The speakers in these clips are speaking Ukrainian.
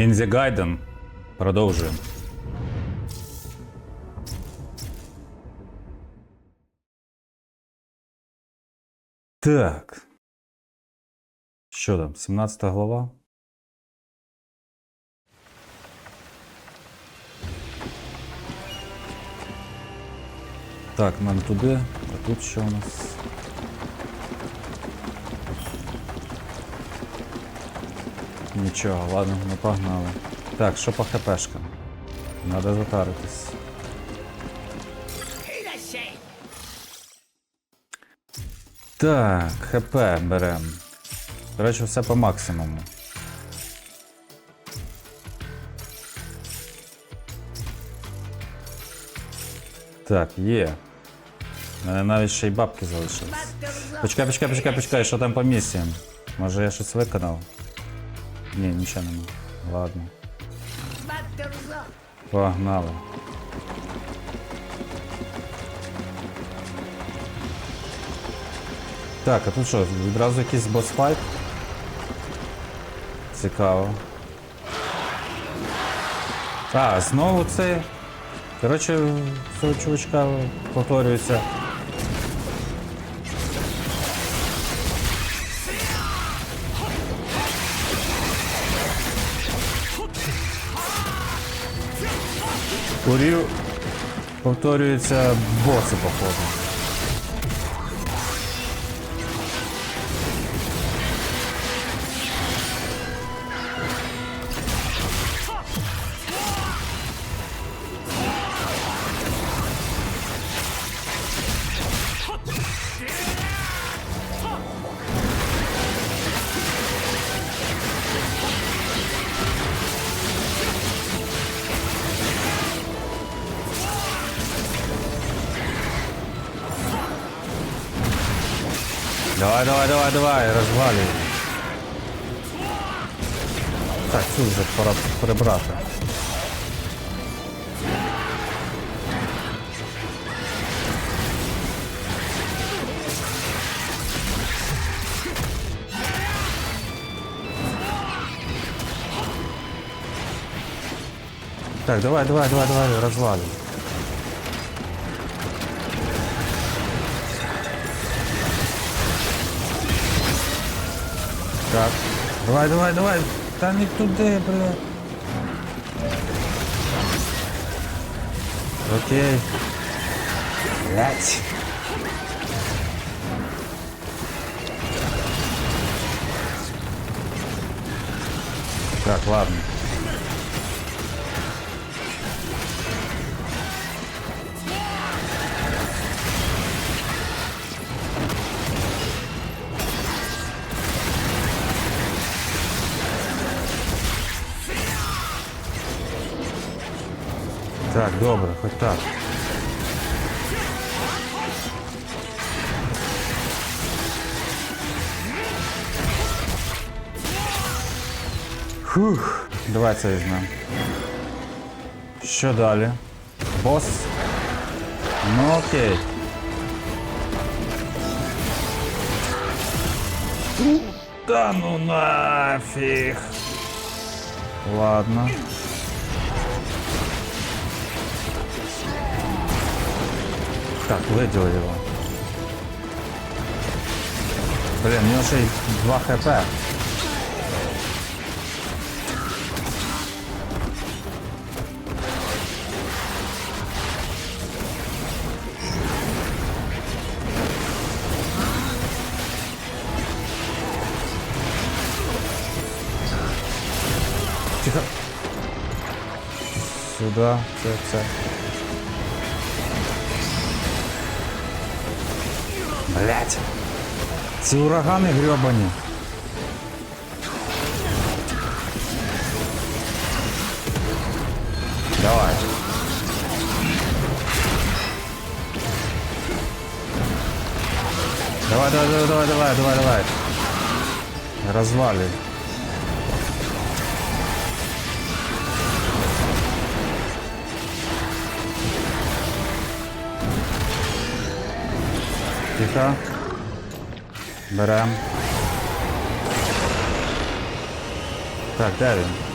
Ніндзя Гайден. Продовжуємо. Так. Що там? 17 глава? Так, нам туди. А тут що у нас? Нічого, ладно, ми погнали. Так, що по хпшкам? Надо затаритись. Так, ХП берем. Коротше, все по максимуму. Так, є. У мене навіть ще й бабки залишились. Почекай, почекай, почекай, почекай, що там по місіям? Може я щось виконав? Ні, нічого нема. Ладно. Погнали. Так, а тут що, відразу якийсь босфайт? Цікаво. А, знову це. Коротше, цього чувачка повторюється. Курів повторюється боси, походу. Давай, давай, давай, давай, розвалюй. Так, цю вже пора прибрати. Так, давай, давай, давай, давай, розвалюй. Так. Давай, давай, давай. Та не туди, бля. Окей. Блять. Так, ладно. Так, добре, хоч так. Фух, давай це візьмемо. Що далі? Бос? Ну окей. Та ну нафіг. Ладно. Так, видел его. Блин, у него же 2 хп. Тихо. Сюда, це, це. Блять. Ці урагани гребані. Давай. Давай, давай, давай, давай, давай, давай, давай. Развали. Тихо. Берем. Так, де він?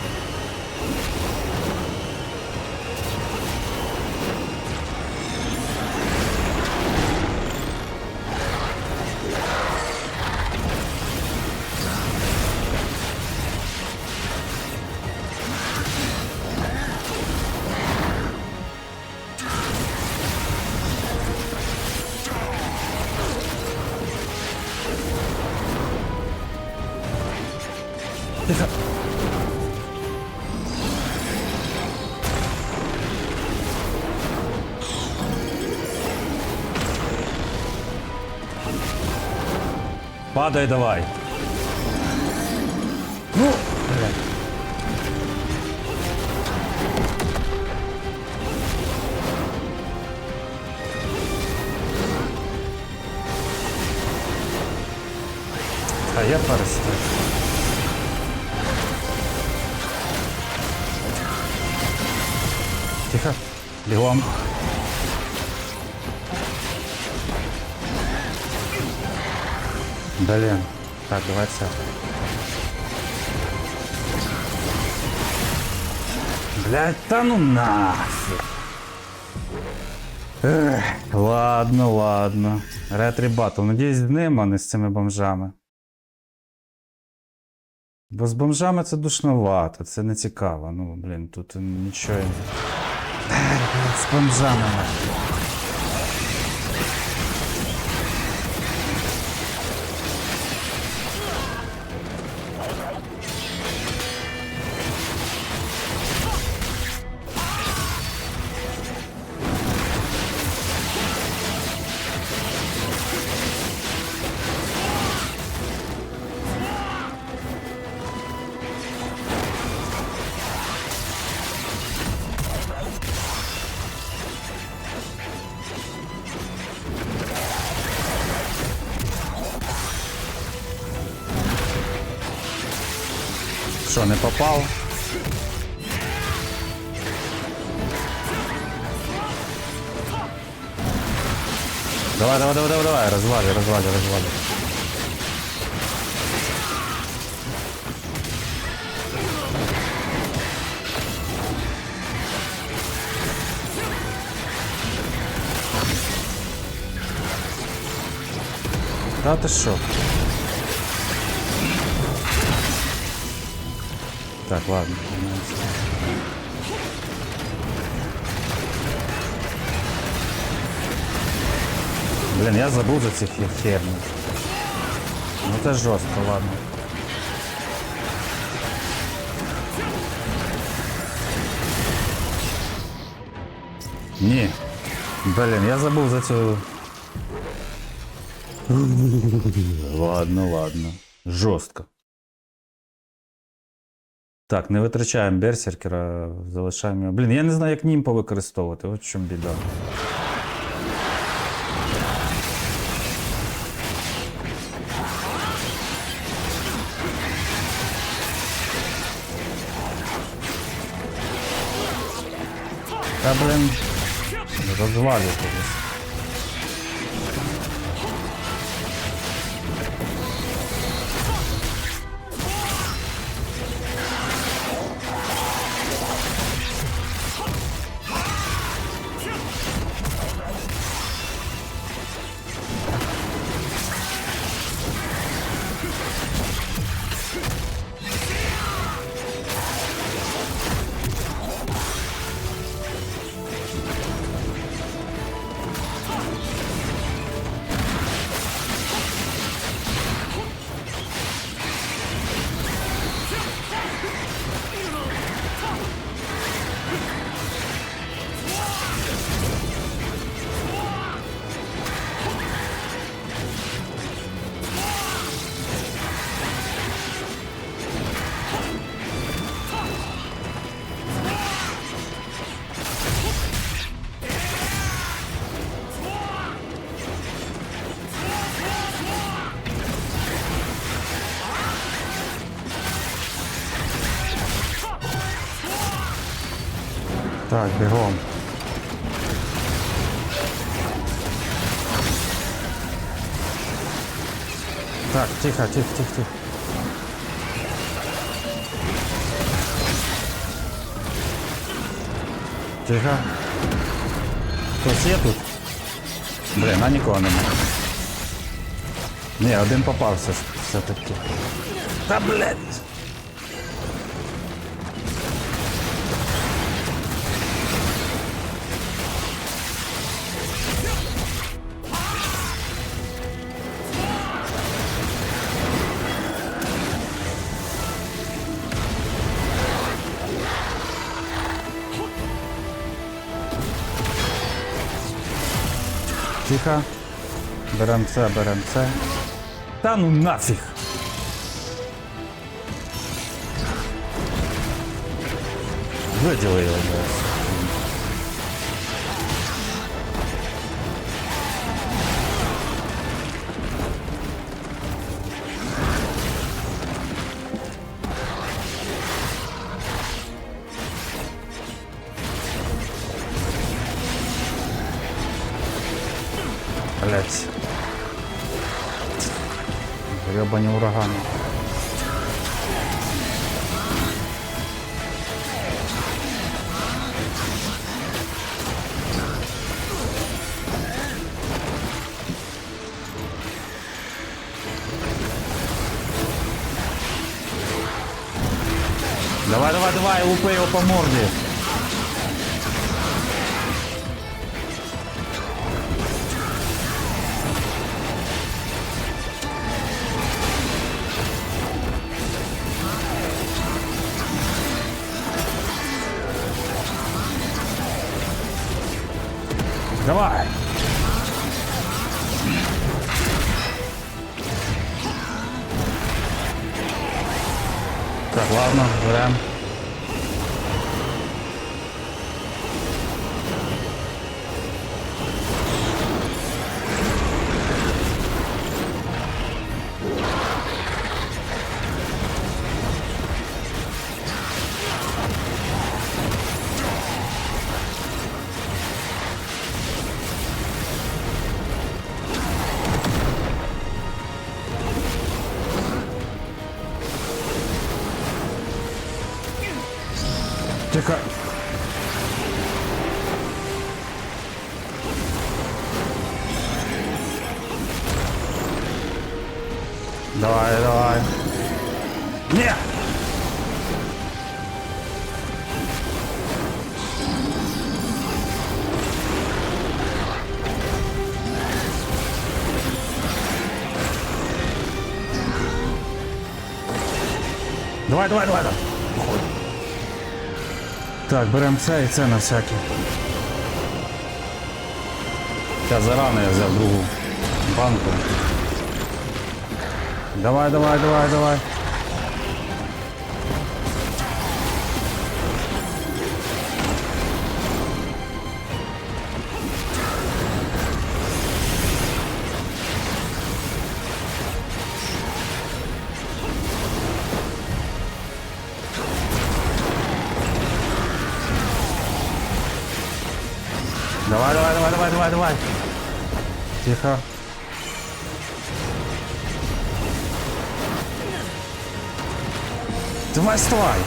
Падай давай. Блин. Так, давай це. Блять, та ну нафиг. Ех, ладно, ладно. Ретрі батл. Надіюсь, з ним, а не з цими бомжами. Бо з бомжами це душновато, це не цікаво. Ну, блін, тут нічого. Ех, блядь, З бомжами. Що, не попав? Давай, давай, давай, давай, давай, розвали, розвали, розвали. Та ти що? Так, ладно. Блін, я забув за цих херню. Ну це жорстко, ладно. Ні. Блін, я забув за цю. Ладно, ладно. Жорстко. Так, не витрачаємо берсеркера, залишаємо його. Блін, я не знаю, як німпо використовувати, от в чому біда. Та, блін, розвалюйте Так, бігом. Так, тихо, тихо, тихо, тихо. Тихо. Хтось є тут? Блін, а нікого немає. Ні, один попався все-таки. Та блядь! Тихо. Берем це, берем це. Та ну нафіг. Виділи його, Давай, давай, лупи його по морді. Давай. Так, ладно, берем. Тихо. Давай, давай. Не! Давай, давай, давай, давай. Так, беремо це і це на всякий. Та зарано я взяв другу банку. Давай, давай, давай, давай. Тихо. Давай, вставай.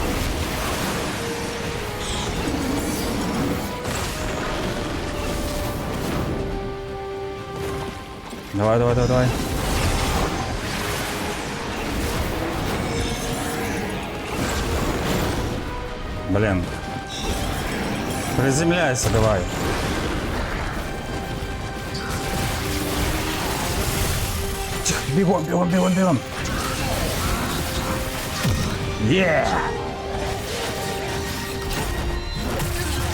Давай, давай, давай, давай. Блин. Приземляйся, давай. Тихо, Бегом, бегом, бегом, бегом. Є!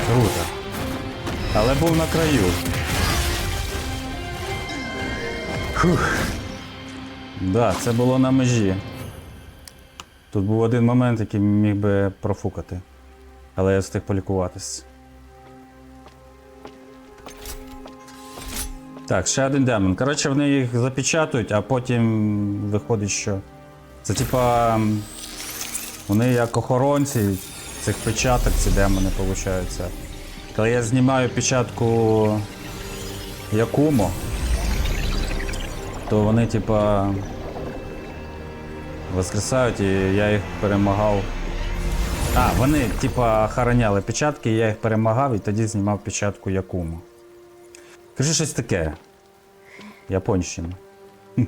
Круто. Але був на краю. Фух. Да, це було на межі. Тут був один момент, який міг би профукати. Але я встиг полікуватись. Так, ще один демон. Коротше, вони їх запечатують, а потім виходить, що. Це типа. Вони як охоронці цих печаток, ці демони, виходить. Коли я знімаю печатку Якумо, то вони, типа. Воскресають і я їх перемагав. А, вони, типа, охороняли печатки, і я їх перемагав і тоді знімав печатку Якумо. Кажи щось таке. Японщина.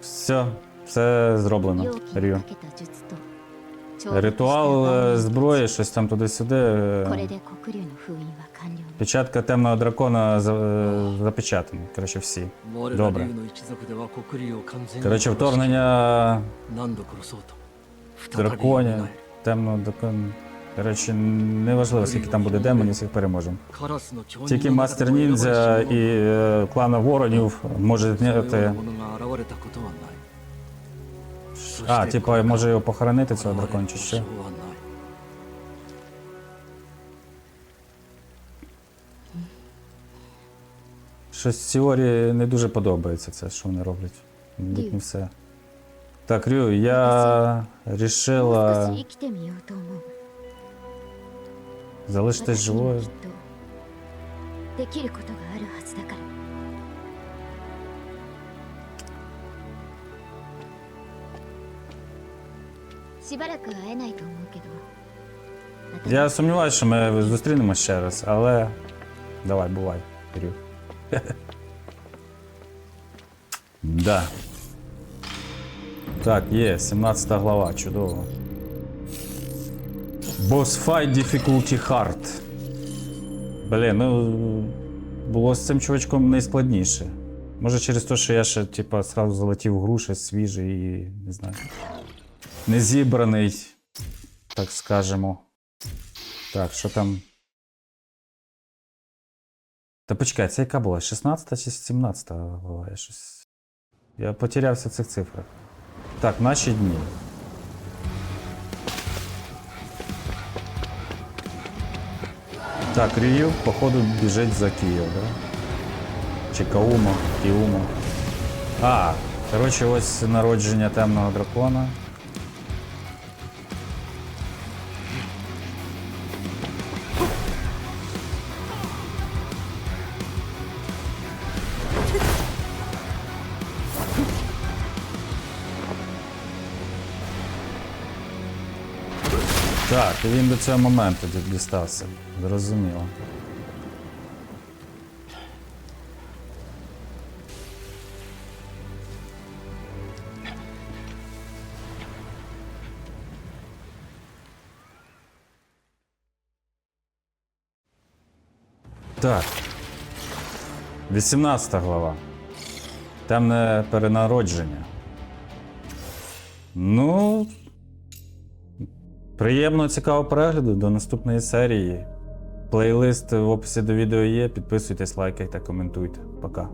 Все, все зроблено. Рю. Ритуал е, зброї, щось там туди-сюди. Е, печатка темного дракона е, запечатана. Коротше, всі. Добре. Коротше, вторгнення драконя. Темного дракона. До речі, не важливо, скільки там буде демонів, всіх переможемо. Тільки мастер ніндзя і е, клана воронів може зняти. А, типа, може його похоронити цього дракон чи що? Щось Сіорі не дуже подобається це, що вони роблять. Мабуть, не все. Так, Рю, я рішила. Залишитись живою. Я сумніваюся, що ми зустрінемося ще раз, але давай, бувай, Кирю. Так, є, 17 глава, чудово. Boss Fight Difficulty Hard. Блін, ну. Було з цим чувачком найскладніше. Може через те, що я ще, типа, сразу залетів в гру, свіжий і не знаю. Не зібраний, так скажемо. Так, що там. Та почекай, це яка була? 16 чи 17 глава? Я щось. Я потерявся в цих цифрах. Так, наші дні. Так, Рію, походу, біжить за Київ, да? Чи Каумо, Кіумо. А, коротше, ось народження темного дракона. І він до цього моменту дістався. Зрозуміло. Так. 18 глава. Темне перенародження. Ну, Приємного цікавого перегляду до наступної серії. Плейлист в описі до відео є. Підписуйтесь, лайкайте, коментуйте. Пока.